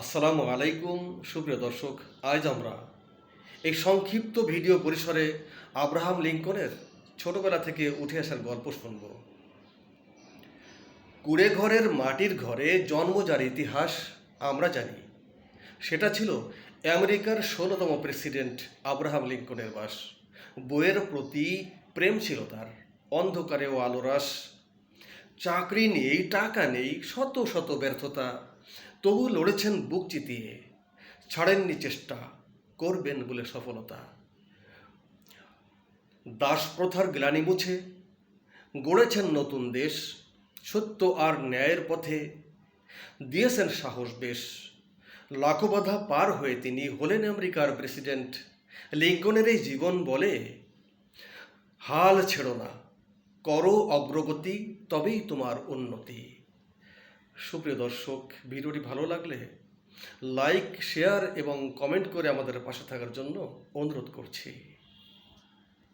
আসসালামু আলাইকুম, সুপ্রিয় দর্শক, আজ আমরা এই সংক্ষিপ্ত ভিডিও পরিসরে আব্রাহাম লিঙ্কনের ছোটবেলা থেকে উঠে আসার গল্প শুনব। কুড়ে ঘরের মাটির ঘরে জন্ম যার ইতিহাস আমরা জানি। সেটা ছিল আমেরিকার ষোলোতম প্রেসিডেন্ট আব্রাহাম লিঙ্কনের বাস। বইয়ের প্রতি প্রেম ছিল তার অন্ধকারেও আলোরাস চাকরি নেই, টাকা নেই, শত শত ব্যর্থতা। তবু লড়েছেন বুক চিতিয়ে, ছাড়েননি চেষ্টা, করবেন বলে সফলতা। দাস প্রথার গ্লানি মুছে, গড়েছেন নতুন দেশ, সত্য আর ন্যায়ের পথে, দিয়েছেন সাহস বেশ। লাখো বাধা পার হয়ে তিনি হলেন আমেরিকার প্রেসিডেন্ট। লিঙ্কনের এই জীবন বলে, হাল ছেড়ো না, করো অগ্রগতি, তবেই তোমার উন্নতি। সুপ্রিয় দর্শক, ভিডিওটি ভালো লাগলে লাইক শেয়ার এবং কমেন্ট করে আমাদের পাশে থাকার জন্য অনুরোধ করছি।